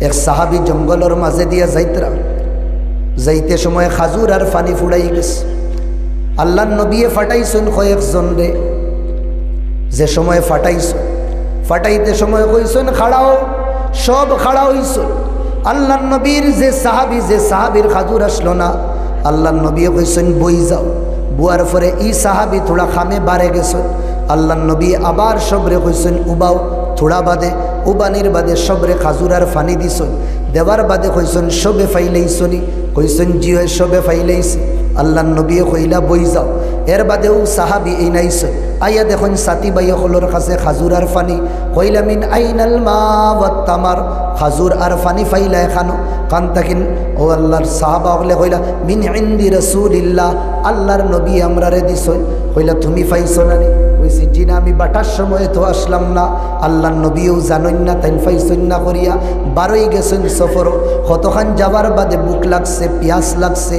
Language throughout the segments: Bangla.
এক সাহাবি জঙ্গলের মাঝে দিয়া যাইতরা। যাইতে সময় খাজুর আর ফানি ফুড়াই গেছে। আল্লাহ নবিয়ে ফাটাইছেন কয়েকজন রে। যে সময় ফাটাইছ, ফাটাইতে সময় কইছেন, খাড়াও, সব খাড়া হইছ। আল্লাহ নবীর যে সাহাবি, যে সাহাবির খাজুর আসলো না। আল্লাহ নবী কইছেন, বই যাও। বুয়ার পরে ই সাহাবি থোড়া খামে বাড়ে গেছেন আল্লাহ নবী আবার সবরে কইছেন, উবাও। থোড়া বাদে, উবানির বাদে সবরে খাজুরার ফানি দিছন দেওয়ার বাদে কইছেন সবে ফাইলেইছনি কইছেন জি হয় সবে ফাইলেইছি আল্লাহ নবী কইলা, বই যাও। এর বাদেও সাহাবি এই নাইছে আইয়া দেখুন, সাথী বাই হলোর কাছে খাজুর আর ফানি। কইলা, মিন আইনাল মা তামার? খাজুর আর ফানি ফাইলা এখানো। কান তাকিন, ও আল্লাহর সাহাবা হলে কইলা, মিন ইন্দি রসুলিল্লাহ। আল্লাহর নবী আমরা রে দিস কইলা, তুমি ফাইছো না নি কইছি জি আমি বাটার সময় তো আসলাম না। আল্লাহর নবীও জানইন না তাই ফাইসইন না করিয়া বারোই গেছেন সফর। কতখান যাবার বাদে বুক লাগছে, পিয়াস লাগছে।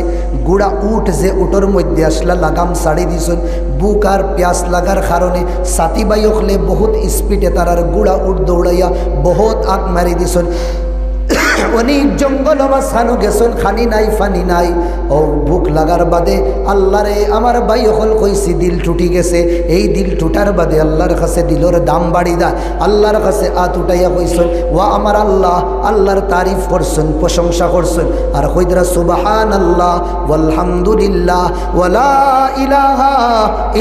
গুড়া উঠ যে উটোর মধ্যে আসলা, লাগাম সাড়ি দিছন। বুক আর পিয়াস লাগার কারণে সাথী বাই হলে বহুত স্পিডে তারার গুড়া উঠ দৌড়াইয়া বহুত আগ মারি দিছন। অনেক জঙ্গল মাঝখানো গেছেন খানি নাই, ফানি নাই। ও, ভুক লাগার বাদে আল্লাহরে আমার বাই হল কইছি, দিল টুটি গেছে। এই দিল টুটার বাদে আল্লাহর কাছে দিলর দাম বাড়ি দেয়। আল্লাহর কাছে আত উঠাইয়া কইছেন ওয়া আমার আল্লাহ, আল্লাহর তারিফ করছেন প্রশংসা করছেন আর কইদরা সুবাহান আল্লাহ আলহামদুলিল্লাহ ওয়ালা ইলাহা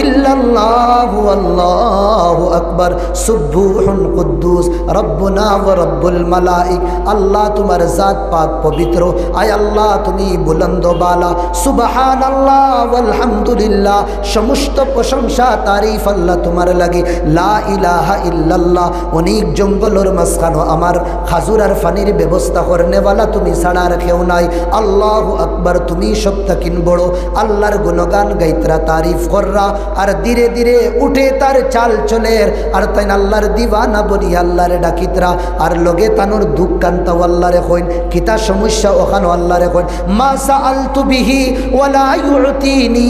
ইল্লাল্লাহু, আল্লাহু আকবার। সুবহুন কুদ্দুস, রব্বুনা ওয়া রব্বুল মালাইক। আল্লাহ তোমার জাত পাক পবিত্র। আয় আল্লাহ, তুমি বুলন্দ বালা। সুবাহান আল্লাহ আলহামদুলিল্লাহ সমস্ত প্রশংসা, তারিফ আল্লাহ তোমার লাগে। লা ইলাহা ইল্লাল্লাহ, অনেক জঙ্গলের মাঝখানো আমার খাজুর আর ফানির ব্যবস্থা করনেওয়ালা তুমি ছাড়া আর নাই। আল্লাহ আকবার, তুমি সপ্তাকিন বড়। আল্লাহর গুণগান গাইতরা, তারিফ কররা। আর ধীরে ধীরে উঠে তার চাল চলের। আর তাই আল্লাহর দিওয়ানা বলি আল্লাহরে ডাকিতরা। আর লগে তানোর দুঃখ কান্তা আল্লাহরে কইন কিতা সমস্যা ওখানে আল্লাহরে কইন মা সাআলতু বিহি ওয়ালা ইউতিনি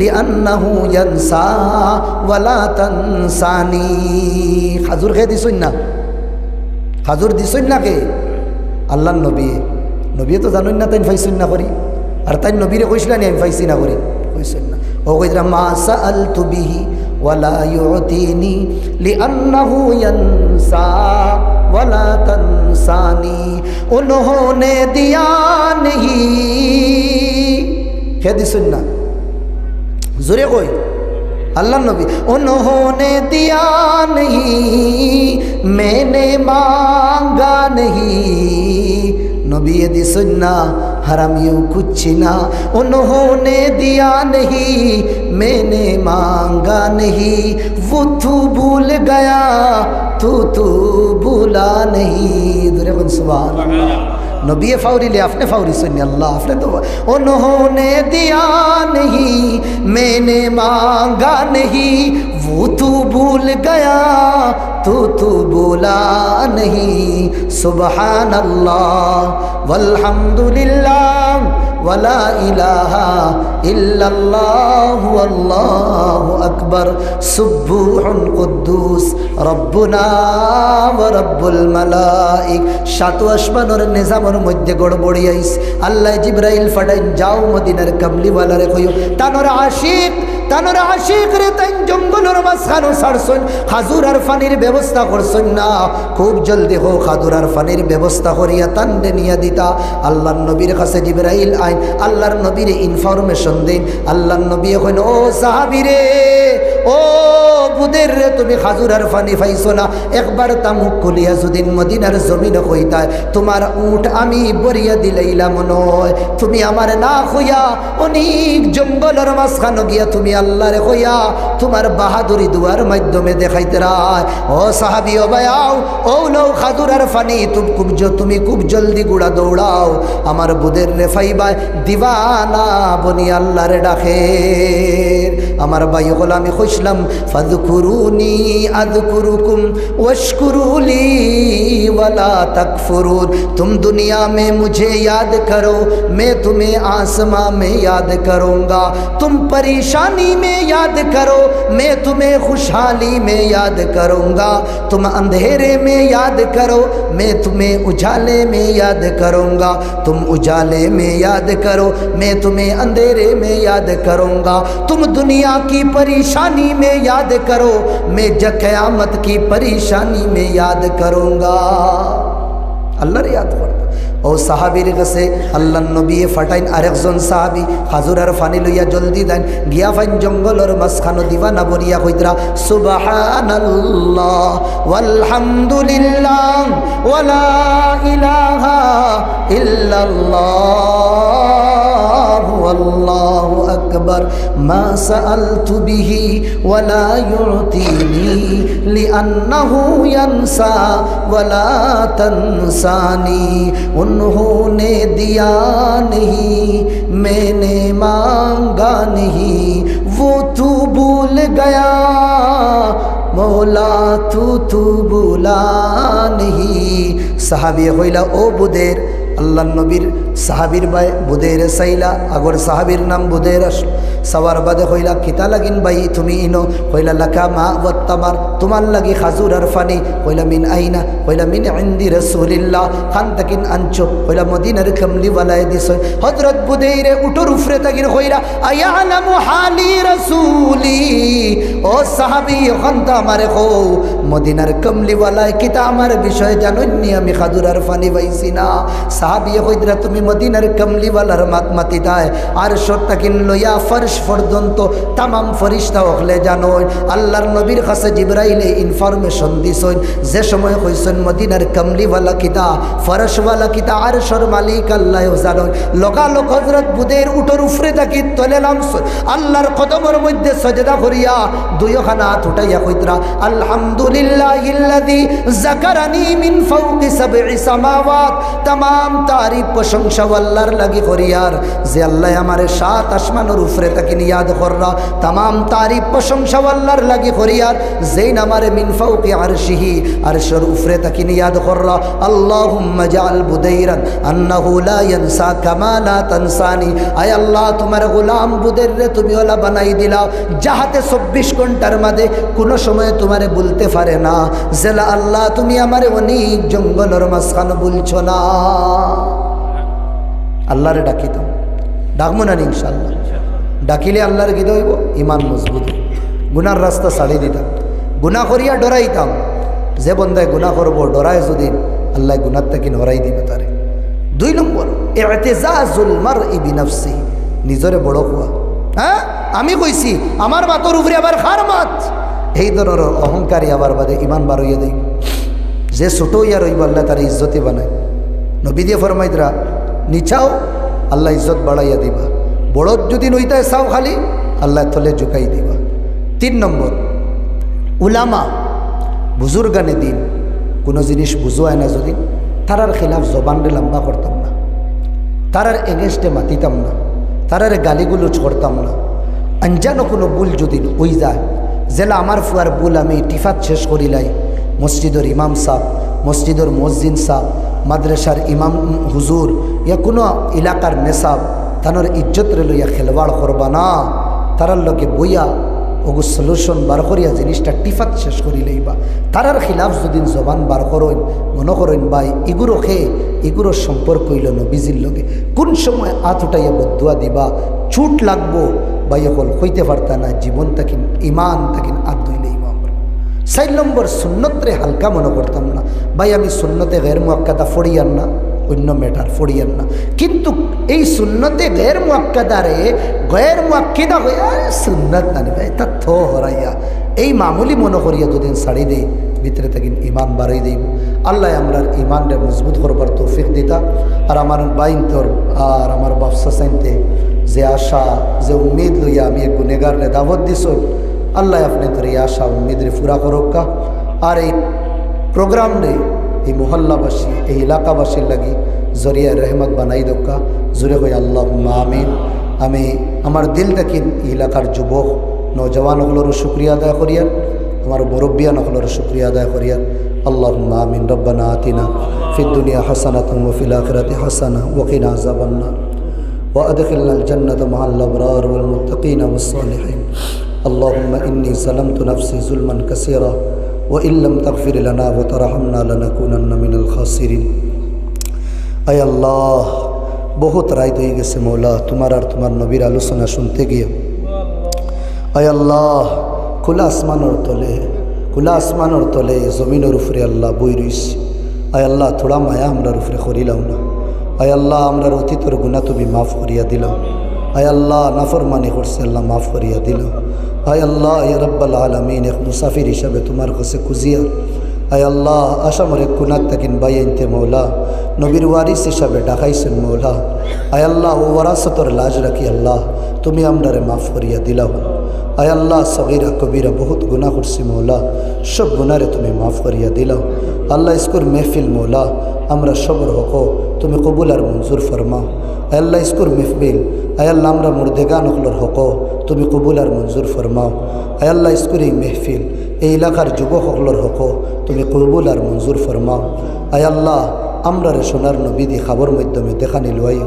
লিআন্নাহু ইয়ানসা ওয়ালা তানসানি। খাজুর খেয়ে দিছুন না? খাজুর দিছুন না কে? আল্লাহর নবী। নবী তো জানুন না তাই ফাইসুন না করি। আর তাই নবীরে কইছিল না আমি ফাইসি না করি। কইসুন না। ও কইরা মা সাআলতু বিহি ওয়ালা ইউতিনি লিআন্নাহু ইয়ানসা। वला तनसानी उन्होंने दिया नहीं হে দিসুন না জোরে কই अल्लाह नबी उन्होंने दिया नहीं मैंने मांगा नहीं حرم یوں کچھ نہ، انہوں نے دیا نہیں، میں نے مانگا نہیں، وہ تو بھول گیا، تو تو بھولا نہیں۔ دربن سبحان اللہ۔ نبی فوری لے آپ نے فوری سنی، اللہ آپ نے دعا۔ انہوں نے دیا نہیں، میں نے مانگا نہیں، وہ تو بھول گیا، تو تو بولا نہیں۔ سبحان اللہ، والحمدللہ۔ ওয়ালা ইলাহা ইল্লাল্লাহু আল্লাহু আকবার। সুবহুন কুদ্দুস। রব্বুনা ওয়া রব্বুল মালাইক। সাত আসমানের নিজামের মধ্যে গড়বড়ি আইস। আল্লাহ জিব্রাইল ফাটাইন, যাও মদিনার কাবলিওয়ালারে কইও। তানোর আশিক তানোর আশিক রে তাইন জঙ্গলের মাঝখানো ছাড়ছন খাজুর আর ফানির ব্যবস্থা করছন না। খুব জলদি হো খাজুর আর ফানির ব্যবস্থা করিয়া তান্ডে নিয়া দিতা। আল্লাহর নবীর কাছে জিব্রাইল আইন, আল্লাহর নবীর ইনফরমেশন দিন। আল্লাহর নবী এখন, ও সাহাবীরে ও বুদের রে, তুমি খাজুর আর ফানি পাইছো না। একবার তা মুখ খুলিয়া যদিন মদিনার জমিন হইতায় তোমার উঠ আমি বরিয়া দিলাইলাম নয়। তুমি আমার না হইয়া অনেক জঙ্গলের মাঝখান গিয়া তুমি আল্লাহরে হইয়া তোমার বাহাদুরি দুয়ার মাধ্যমে দেখাইতে রায় ও সাহাবি ও বায়াও ও লও খাজুর আর ফানি তুমি খুব জ- তুমি খুব জলদি গুড়া দৌড়াও আমার বুদের রে ফাইবায় দিওয়ানা বনি আল্লাহরে ডাকে আমার ভাই হল আমি খুঁজলাম ফাদকুরুনি আদকুরুকুম वशकुरूली वला तकफुरून तुम दुनिया में मुझे याद करो मैं तुम्हें आसमां में याद करूँगा तुम परेशानी میں یاد کرو، میں تمہیں خوشحالی میں یاد کروں گا۔ تم اندھیرے میں یاد کرو، میں تمہیں اجالے میں یاد کروں گا۔ تم اجالے میں یاد کرو، میں تمہیں اندھیرے میں یاد کروں گا۔ تم دنیا کی پریشانی میں یاد کرو، میں قیامت کی پریشانی میں یاد کروں گا۔ আল্লাহর ইয়াদ করতো ও সাহাবির কাছে আল্লাহ নবী ফাটাইন আরেকজন সাহাবি, হাজুরার ফানি লইয়া জলদি দেন, গিয়া ফাইন জঙ্গলর মাঝখানো দিবা না বরিয়া কইতরা, সুবহানাল্লাহ, ওয়ালহামদুলিল্লাহ, ওয়ালা الله والله أكبر ما سألت به ولا يعطيني لأنه ينسى ولا تنساني. انہوں نے دیا نہیں میں نے مانگا نہیں وہ تو بھول گیا মৌলা তু আল্লাহ নবীর সাহাবির বাই বুদের সাইলা, আগর সাহাবির নাম বুদের সবার বাদে হইলা কিতা লাগিন বাই, তুমি ইনো হইলা লাকা মা বত্তামার তোমার লাগি খাজুর আর ফানি। হইলা মিন আইনা? হইলা মিন ইন্দি রসুলিল্লাহ। খান তাকিন আনছো। হইলা মদিনার কমলি ওয়ালায় দিস হজরত বুদেইরে উঠোর উফরে তাকিন হইলা আয়ালামু হালি রসুলি? ও সাহাবি, ওখান তো আমারে হো মদিনার কমলিওয়ালায় কিতা আমার বিষয় জানুননি আমি খাদুরার ফানি পাইছি না। সাহাবি হইদরা তুমি মদিনার কমলিওয়ালার মাত মাতি মাতিতায় আর সত্তা কিন লইয়া ফর্শ পর্যন্ত তামাম ফরিস্তা হলে জানোই। আল্লাহর নবীর কাছে জিব্রাইলে ইনফরমেশন দিছইন যে সময় কইছেন মদিনার কমলিওয়ালা কিতা ফরশওয়ালা কিতা আর সর মালিক আল্লাহ জানোই লোকালোক হজরত বুদের উঠোর উফরে থাকি তলে নামছই আল্লাহর কদমের মধ্যে সজদা করিয়া দুইখানা হাত উঠাইয়া কইতরা আলহামদুলিল্লাহ ইল্লাযী যাকারানি মিন ফাওকি সাবঈ সামাওয়াত तमाम তারিফ প্রশংসা আল্লাহর লাগি করিয়ার যে আল্লাহ আমারে সাত আসমানের উপরে তাকে ইয়াদ কররা तमाम তারিফ প্রশংসা আল্লাহর লাগি করিয়ার যেইন আমারে মিন ফাওকি আরশিহি, আরশের উপরে তাকে ইয়াদ কররা আল্লাহুম্মা জাআল বুদাইরান, আন্নাহু লা ইয়ানসা কামালা তানসানি। আয় আল্লাহ, তোমার গোলাম বুদের রে তুমি ওলা বানাই দিলাও, যাহাতে চব্বিশ ঘণ্টার মাঝে কোনো সময় তোমারে বলতে পারে না। জেলা আল্লাহ, তুমি আমারে অনেক জঙ্গলের মাঝখান বলছো না। আল্লাহরে ডাকিতাম ডাকবো না ইনশাল্লাহ ডাকিলে আল্লাহর গীত হইব ইমান মজবুত গুনার রাস্তা ছাড়ি দিতাম। গুনা করিয়া ডরাইতাম যে বন্ধায় গুনা করব, ডরায় যদি, আল্লাহ গুনার থেকে নরাই দিবে তারে। দুই নম্বর এতেজাজুল মার ইবিনাফসি নিজরে বড় হওয়া হ্যাঁ? আমি কইছি, আমার মাতর উপরে আবার খার মাত। এই ধরনের অহংকারী আবার বাদে ইমান বার হইয়া দেই। যে ছোট ইয়া রইব আল্লাহ তার ইজ্জতে বানায়। নবী দিয়ে ফরমাইদরা নিচাও, আল্লাহ ইজ্জত বাড়াইয়া দিবা। বড় যদি নইতায় চাও খালি, আল্লাহ তলে ঝুঁকাই দিবা। তিন নম্বর উলামা, বুজুর্গানে দিন, কোনো জিনিস বুঝোয় না যদি, তারার খেলাফ জবানরে লম্বা করতাম না। তারার এগেনস্টে মাতিতাম না। তারার গালিগুলো ছড়তাম না। আঞ্জানো কোনো ভুল যদি ওই যায় জেলা আমার ফুয়ার ভুল আমি টিফাত শেষ করিলাই। মসজিদর ইমাম সাহ মসজিদর মসজিদ সাহ মাদ্রাসার ইমাম হুজুর, ইয়া কোনো এলাকার নেশাব তানোর ইজ্জতরে লইয়া খেলবাড় করবা না। তারার লোকে বইয়া ওগু সলিউশন বার করিয়া জিনিসটা টিফাত শেষ করিলেই বা তারার খিলাফ যদি জবান বার করেন, মনে করেন, ভাই এগুলো খেয়ে এগুলোর সম্পর্ক হইল নবীজির লগে। কোন সময় আত উঠাইয়া বদুয়া দিবা? ছুট লাগবো। বা এখন হইতে পারতা না, জীবন তাকিন ইমান তাকিন আর দইলে ইমাম চার নম্বর, সুন্নতরে হালকা মনে করতাম না। ভাই, আমি সুন্নতে গের মুয়াক্কাদা ফড়িয়ান না। অন্য ম্যাটার ফড়িয়ান না। কিন্তু এই সুন্নতে গের মুয়াক্কাদারে গয়ের মুয়াক্কিদা হইয়া সুন্নত না ভাই, তা থো হরাইয়া। এই মামুলি মনে করিয়া দুদিন শাড়ি দেই, ভিতরে থাকিন ইমান বাড়াই দেই। আল্লাহ আমরা ইমানটা মজবুত করবার তৌফিক দিতা। আর আমার বাইন তোর, আর আমার ব্যবসা চাইতে যে আশা, যে উম্মিদ লইয়া আমি এক গুনেগারে দাবত দিস আল্লাহ আপনি তোর এই আশা উম্মিদরে পুরা করক্কা আর এই প্রোগ্রাম রে এই মহল্লাবাসী এই এলাকাবাসীর লাগি জরিয়া রহমত বানাই দক্কা জুড়ে হয়ে আল্লাহ আমিন আমি আমার দিল থেকে এই এলাকার যুবক নৌজওয়ান হলরও শুক্রিয়া আদায় করিয়ার আমার মুরব্বিয়ান হলরও শুক্রিয়া আদায় করিয়ার আল্লাহ আমিন রব্বানা আতিনা ফিদ্দুনিয়া হাসানা তুমফিল আখরাতে হাসানা ওকিনা আজাবান্না وأدخلنا الجنة مع الأبرار والمتقين والصالحين اللهم إني ظلمت نفسي ظلما كثيرا ও ইল্লাম তকফির লানা ও তরাহমনা লানা কুনান্না মিনাল খাসিরিন আয় আল্লাহ, বহুত রায় হয়ে গেছে মৌলা, তোমার আর তোমার নবীর আলোচনা শুনতে গিয়ে। আয় আল্লাহ, খোলা আসমানোর তলে, খোলা আসমানোর তলে জমিনের উপরে আল্লাহ বই রইছি। আয় আল্লাহ, থোড়া মায়া আমরার উপরে করিলাম না। আয় আল্লাহ, আমরার অতীতর গুণা তুমি মাফ করিয়া দিলাম। আয় আল্লাহ, নাফরমানি করছে, আল্লাহ মাফ করিয়া দিল। আয় আল্লাহ ইয়ারব্বাল আলমিন, এক মুসাফির হিসাবে তোমার কাছে খুঁজিয়া। আয় আল্লাহ, আসামর এক কুনাত তাকিন বাই আনতে মৌলা নবীর ওয়ারিস হিসাবে ডাকাইছেন মৌলা আয় আল্লাহ, ও ওয়ারাসতর লাজ রাখি আল্লাহ। তুমি আমরারে মাফ করিয়া দিলাম আয় আল্লাহ, সগিরা, কবিরা বহুত গুণা করছি মৌলা। সব গুণারে তুমি মাফ করিয়া দিলাও। আল্লাহ, ইস্কুর মেহফিল মৌলা। আমরা সবর হক, তুমি কবুল আর মঞ্জুর ফরমাও। আয় আল্লাহ, ইস্কুর মেহফিল। আয় আল্লাহ, আমরা মুর্দেগা নকলর হক, তুমি কবুল আর মঞ্জুর ফরমাও। আয় আল্লাহ, ইস্কুর এই মেহফিল, এই এলাকার যুবক সকলর হক, তুমি কবুল আর মঞ্জুর ফরমাও। আয় আল্লাহ আমরার সোনার নবীদি খাবর মাধ্যমে দেখা নিলুয়াই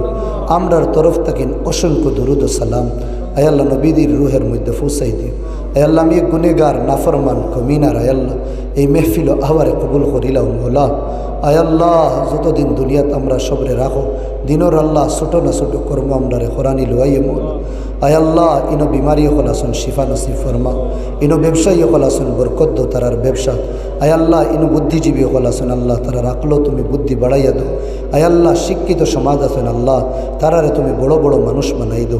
আমরার তরফ থাকেন অসংখ্য দরুদ সালাম। আয়াল্লা নবীদির রুহের মধ্যে ফুসাই দিও। আয়াল্লাহ আমি গুনেগার নাফরমান কমিনার আয়াল্লাহ, এই মেহফিল আহবারে কবুল করিলাম, মোলা। আয়াল্লাহ, যতদিন দুনিয়াত আমরা সবরে রাখো, দিনর আল্লাহ ছোটো না ছোটো কর্ম আমরা রে হরানি লুয়াইয়ে, মোলা। আয়াল্লাহ, ইনো বিমারি হল আসুন শিফা নসিব ফরমা, ইনো ব্যবসায়ী হল আসুন বরকদ্দ তারার ব্যবসা। আয়াল্লাহ, ইনো বুদ্ধিজীবী হল আসুন আল্লাহ তারা রাখল তুমি বুদ্ধি বাড়াইয়া দো আয়াল্লাহ, শিক্ষিত সমাজ আছেন আল্লাহ তারারে তুমি বড় বড় মানুষ বানাই দো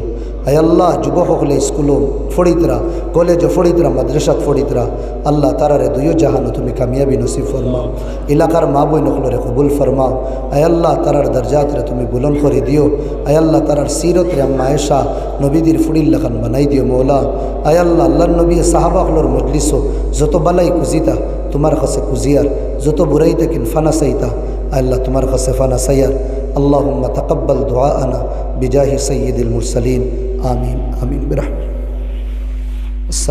আয়াল্লাহ, যুবক হলে স্কুলও ফড়িতরা কলেজও ফড়িতরা মাদ্রাসাত ফড়িতরা আল্লাহ তারারে দুইও জাহানো তুমি কামিয়াবি নসিব ফরমাও এলাকার মা বই নকলরে কবুল ফরমাও আয়াল্লাহ তারার দরজাতরে তুমি বুলন করে দিও আয়াল্লাহ তারার সিরতরে আম্মা এসা নবীদির ফুড়িল লেখান বানাই দিও মৌলা আয়াল্লাহ আল্লাহ নবী সাহাবাহলর মজলিসও যত বালাই কুজিতা তোমার কাছে কুজিয়ার যত বুড়াই থাকিন ফানা সাইতা আল্লাহ তোমার কাছে ফানা সাইয়ার اللهم تقبل دعاءنا بجاه سيد المرسلين آمين آمين برحمة السلام